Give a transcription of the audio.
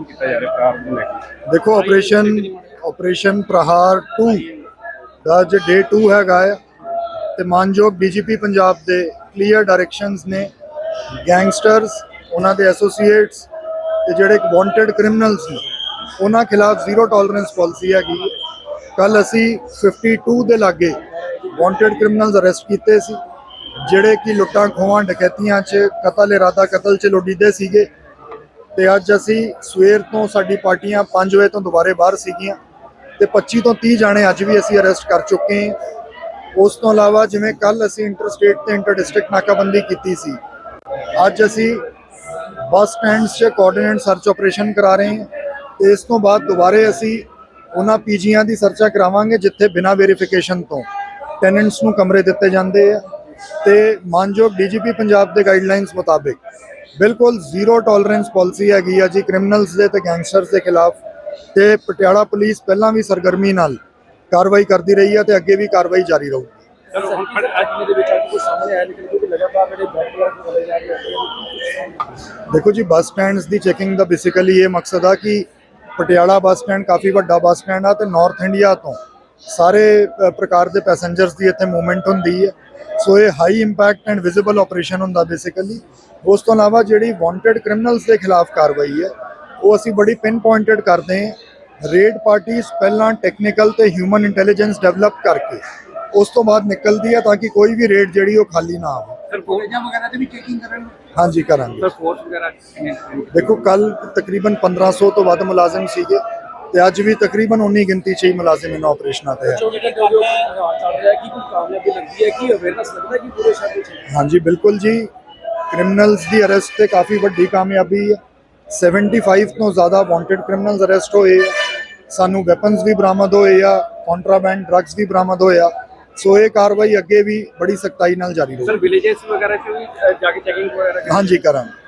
Operation ਕੀਤਾ ਜਾ ਰਿਹਾ ਕਾਰ ਨੂੰ ਲੈ ਕੇ। ਦੇਖੋ ਆਪਰੇਸ਼ਨ ਆਪਰੇਸ਼ਨ ਪ੍ਰਹਾਰ 2 ਦਾ ਜੇ ਡੇ 2 ਹੈਗਾ ਆ ਤੇ ਮਾਨਯੋਗ ਡੀਜੀਪੀ ਪੰਜਾਬ ਦੇ ਕਲੀਅਰ ਡਾਇਰੈਕਸ਼ਨਸ ਨੇ ਗੈਂਗਸਟਰਸ ਉਹਨਾਂ ਦੇ ਐਸੋਸੀਏਟਸ ਤੇ ਜਿਹੜੇ ਵਾਂਟਡ ਕ੍ਰਿਮੀਨਲਸ ਨੇ, ਉਹਨਾਂ ਖਿਲਾਫ ਜ਼ੀਰੋ ਟੋਲਰੈਂਸ ਪਾਲਿਸੀ ਹੈਗੀ। ਕੱਲ ਅਸੀਂ 52 ਦੇ ਲਾਗੇ ਵਾਂਟਡ ਕ੍ਰਿਮੀਨਲਸ ਅਰੈਸਟ ਕੀਤੇ ਸੀ, ਜਿਹੜੇ ਕਿ ਲੁੱਟਾਂ ਖੋਹਾਂ ਡਕੈਤੀਆਂ 'ਚ, ਕਤਲ, ਇਰਾਦਾ ਕਤਲ 'ਚ ਲੋਡੀਦੇ ਸੀਗੇ। ਤੇ ਅੱਜ ਅਸੀਂ ਸਵੇਰ ਤੋਂ ਸਾਡੀ ਪਾਰਟੀਆਂ 5 ਵਜੇ ਤੋਂ ਦੁਬਾਰੇ ਬਾਹਰ ਸੀਗੀਆਂ ਤੇ 25 ਤੋਂ 30 ਜਾਣੇ ਅੱਜ ਵੀ ਅਸੀਂ ਅਰੈਸਟ ਕਰ ਚੁੱਕੇ ਹਾਂ। ਉਸ ਤੋਂ ਇਲਾਵਾ ਜਿਵੇਂ ਕੱਲ ਅਸੀਂ ਇੰਟਰ ਸਟੇਟ ਤੇ ਇੰਟਰ ਡਿਸਟ੍ਰਿਕਟ ਨਾਕਾਬੰਦੀ ਕੀਤੀ ਸੀ, ਅੱਜ ਅਸੀਂ ਬੱਸ ਸਟੈਂਡਸ 'ਚ ਕੋਆਰਡੀਨੇਟ ਸਰਚ ਆਪਰੇਸ਼ਨ ਕਰਾ ਰਹੇ ਹਾਂ ਤੇ ਇਸ ਤੋਂ ਬਾਅਦ ਦੁਬਾਰੇ ਅਸੀਂ ਉਹਨਾਂ ਪੀਜੀਆਂ ਦੀ ਸਰਚਾ ਕਰਾਵਾਂਗੇ ਜਿੱਥੇ ਬਿਨਾਂ ਵੈਰੀਫਿਕੇਸ਼ਨ ਤੋਂ ਟੈਨੈਂਟਸ ਨੂੰ ਕਮਰੇ ਦਿੱਤੇ ਜਾਂਦੇ ਆ। ਤੇ ਮਾਨਯੋਗ ਡੀਜੀਪੀ ਪੰਜਾਬ ਦੇ ਗਾਈਡਲਾਈਨਸ ਮੁਤਾਬਿਕ ਬਿਲਕੁਲ ਜ਼ੀਰੋ ਟੋਲਰੈਂਸ ਪਾਲਿਸੀ ਹੈਗੀ ਆ ਜੀ ਕ੍ਰਿਮੀਨਲਸ ਦੇ ਤੇ ਗੈਂਗਸਟਰਸ ਦੇ ਖਿਲਾਫ ਤੇ ਪਟਿਆਲਾ ਪੁਲਿਸ ਪਹਿਲਾਂ ਵੀ ਸਰਗਰਮੀ ਨਾਲ ਕਾਰਵਾਈ ਕਰਦੀ ਰਹੀ ਹੈ ਤੇ ਅੱਗੇ ਵੀ ਕਾਰਵਾਈ ਜਾਰੀ ਰਹੂਗੀ। ਚਲੋ ਹੁਣ ਪਰ ਅੱਜ ਦੇ ਵਿੱਚ ਅੱਜ ਕੋਈ ਸਾਹਮਣੇ ਆਇਆ ਨਿਕਲ ਕਿ ਲਗਾਤਾਰ ਜਿਹੜੇ ਬੈਕ ਵਰਕ ਚਲੇ ਜਾ ਰਹੇ ਦੇਖੋ ਜੀ ਬੱਸ ਸਟੈਂਡਸ ਦੀ ਚੈਕਿੰਗ ਦਾ ਬੇਸਿਕਲੀ ਇਹ ਮਕਸਦ ਆ ਕਿ ਪਟਿਆਲਾ ਬੱਸ ਸਟੈਂਡ ਕਾਫੀ ਵੱਡਾ ਬੱਸ ਸਟੈਂਡ ਆ ਤੇ ਨਾਰਥ ਇੰਡੀਆ ਤੋਂ ਸਾਰੇ ਪ੍ਰਕਾਰ ਦੇ ਪੈਸੇਂਜਰਸ ਦੀ ਇੱਥੇ ਮੂਵਮੈਂਟ ਹੁੰਦੀ ਹੈ। ਸੋ ਇਹ high impact and visible operation ਹੁੰਦਾ ਬੇਸਿਕਲੀ ਉਸ ਤੋਂ ਇਲਾਵਾ ਜਿਹੜੀ ਵਾਂਟਡ ਕ੍ਰਿਮੀਨਲਸ ਦੇ ਖਿਲਾਫ ਕਾਰਵਾਈ ਹੈ ਉਹ ਅਸੀਂ ਬੜੀ ਪਿਨ ਪੁਆਇੰਟਡ ਕਰਦੇ ਹਾਂ। ਰੇਡ ਪਾਰਟੀਆਂ ਪਹਿਲਾਂ ਟੈਕਨੀਕਲ ਤੇ ਹਿਊਮਨ ਇੰਟੈਲੀਜੈਂਸ ਡਿਵੈਲਪ ਕਰਕੇ ਉਸ ਤੋਂ ਬਾਅਦ ਨਿਕਲਦੀ ਹੈ ਤਾਂ ਕਿ ਕੋਈ ਵੀ ਰੇਡ ਜਿਹੜੀ ਉਹ ਖਾਲੀ ਨਾ ਆਵੇ ਸਰ ਕਾਲਜਾਂ ਵਗੈਰਾ ਤੇ ਵੀ ਚੈਕਿੰਗ ਕਰਨ? ਹਾਂਜੀ ਕਰਾਂਗੇ। ਸਰ ਫੋਰਸ ਵਗੈਰਾ? ਦੇਖੋ ਕੱਲ ਤਕਰੀਬਨ 1500 ਤੋਂ ਵੱਧ ਮੁਲਾਜ਼ਮ ਸੀਗੇ। ਤੇ ਅੱਜ ਵੀ ਤਕਰੀਬਨ ਉਨੀ ਗਿਣਤੀ 'ਚ ਹੀ ਮੁਲਾਜ਼ਮ ਇਹਨਾਂ ਆਪਰੇਸ਼ਨਾਂ ਤੇ ਹੈ। ਰਿਹਾ ਹਾਂਜੀ ਬਿਲਕੁਲ ਜੀ। ਕ੍ਰਿਮੀਨਲਸ ਦੀ ਅਰੈਸਟ ਤੇ ਕਾਫੀ ਵੱਡੀ ਕਾਮਯਾਬੀ ਹੈ। 75 ਤੋਂ ਜ਼ਿਆਦਾ ਵਾਂਟਡ ਕ੍ਰਿਮੀਨਲਸ ਅਰੈਸਟ ਹੋਏ ਆ। ਸਾਨੂੰ ਵੈਪਨਸ ਵੀ ਬਰਾਮਦ ਹੋਏ ਆ ਕੰਟਰਾਬੈਂਡ ਡਰੱਗਸ ਵੀ ਬਰਾਮਦ ਹੋਏ ਆ। ਸੋ ਇਹ ਕਾਰਵਾਈ ਅੱਗੇ ਵੀ ਬੜੀ ਸਖਤਾਈ ਨਾਲ ਜਾਰੀ ਸਰ ਰਹੇਗੀ ਵਿਲੇजेस ਵਗੈਰਾ ਚ ਵੀ ਜਾ ਕੇ ਚੈਕਿੰਗ ਵਗੈਰਾ ਹਾਂਜੀ ਕਰਾਂਗੇ।